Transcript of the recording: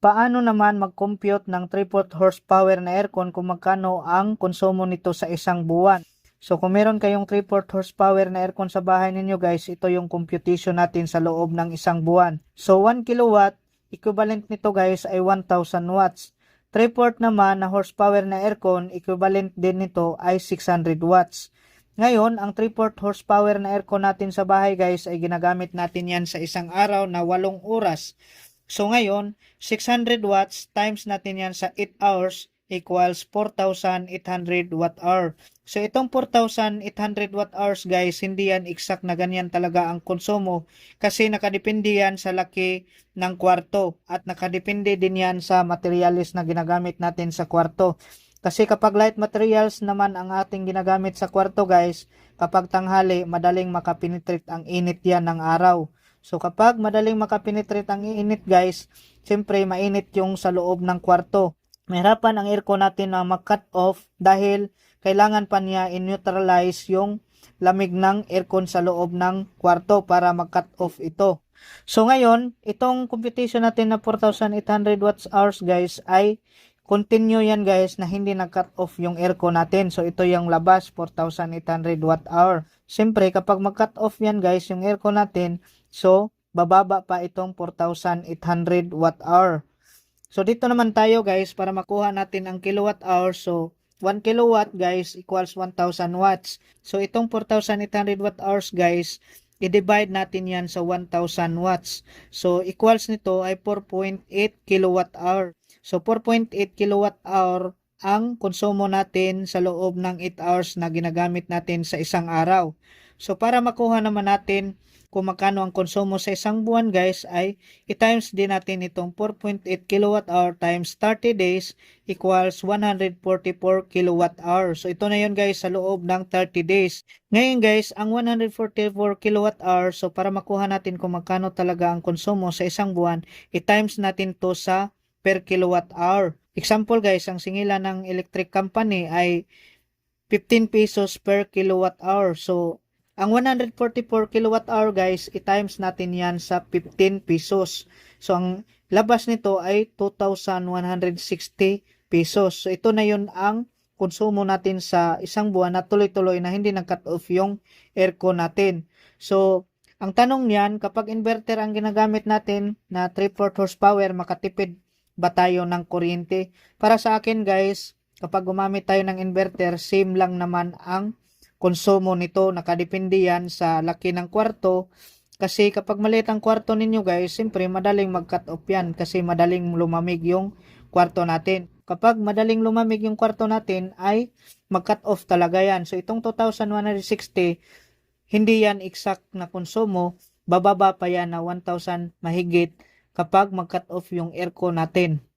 Paano naman mag-compute ng 3/4 horsepower na aircon kung magkano ang konsumo nito sa isang buwan? So kung meron kayong 3/4 horsepower na aircon sa bahay ninyo guys, ito yung computation natin sa loob ng isang buwan. So 1 kilowatt, equivalent nito guys ay 1,000 watts. 3/4 naman na horsepower na aircon, equivalent din nito ay 600 watts. Ngayon, ang 3/4 horsepower na aircon natin sa bahay guys ay ginagamit natin yan sa isang araw na 8 oras. So ngayon, 600 watts times natin yan sa 8 hours equals 4,800 watt hour. So itong 4,800 watt hours guys, hindi yan exact na ganyan talaga ang konsumo kasi nakadepende yan sa laki ng kwarto at nakadepende din yan sa materials na ginagamit natin sa kwarto. Kasi kapag light materials naman ang ating ginagamit sa kwarto guys, kapag tanghali, madaling makapenetrate ang init yan ng araw. So kapag madaling makapenetrate ang init guys, siyempre mainit yung sa loob ng kwarto. Mahirapan ang aircon natin na mag-cut off dahil kailangan pa niya in-neutralize yung lamig ng aircon sa loob ng kwarto para mag-cut off ito. So ngayon, itong computation natin na 4,800 watts hours guys ay continue yan guys na hindi nag-cut off yung aircon natin. So ito yung labas 4,800 watt hour. Siyempre kapag mag-cut off yan guys yung aircon natin, so bababa pa itong 4,800 watt hour. So dito naman tayo guys para makuha natin ang kilowatt hour. So 1 kilowatt guys equals 1,000 watts. So itong 4,800 watt hours guys, i-divide natin yan sa 1,000 watts. So equals nito ay 4.8 kilowatt hour. So 4.8 kilowatt hour ang konsumo natin sa loob ng 8 hours na ginagamit natin sa isang araw. So para makuha naman natin kung magkano ang konsumo sa isang buwan guys ay i-times din natin itong 4.8 kilowatt hour times 30 days equals 144 kilowatt hour. So ito na yun guys sa loob ng 30 days. Ngayon guys, ang 144 kilowatt hour, so para makuha natin kung magkano talaga ang konsumo sa isang buwan, i-times natin to sa per kilowatt hour. Example guys, ang singilan ng electric company ay 15 pesos per kilowatt hour. So ang 144 kilowatt hour guys, i-times natin yan sa 15 pesos. So ang labas nito ay 2,160 pesos. So ito na yun ang konsumo natin sa isang buwan na tuloy-tuloy na hindi nag-cut off yung aircon natin. So ang tanong niyan, kapag inverter ang ginagamit natin na 3/4 horsepower, makatipid ba tayo ng kuryente? Para sa akin guys, kapag gumamit tayo ng inverter, same lang naman ang konsumo nito. Nakadepende yan sa laki ng kwarto. Kasi kapag maliit ang kwarto ninyo guys, siyempre madaling mag-cut off yan kasi madaling lumamig yung kwarto natin. Kapag madaling lumamig yung kwarto natin ay mag-cut off talaga yan. So itong 2,160, hindi yan exact na konsumo, bababa pa yan na 1,000 mahigit kapag mag-cut off yung aircon natin.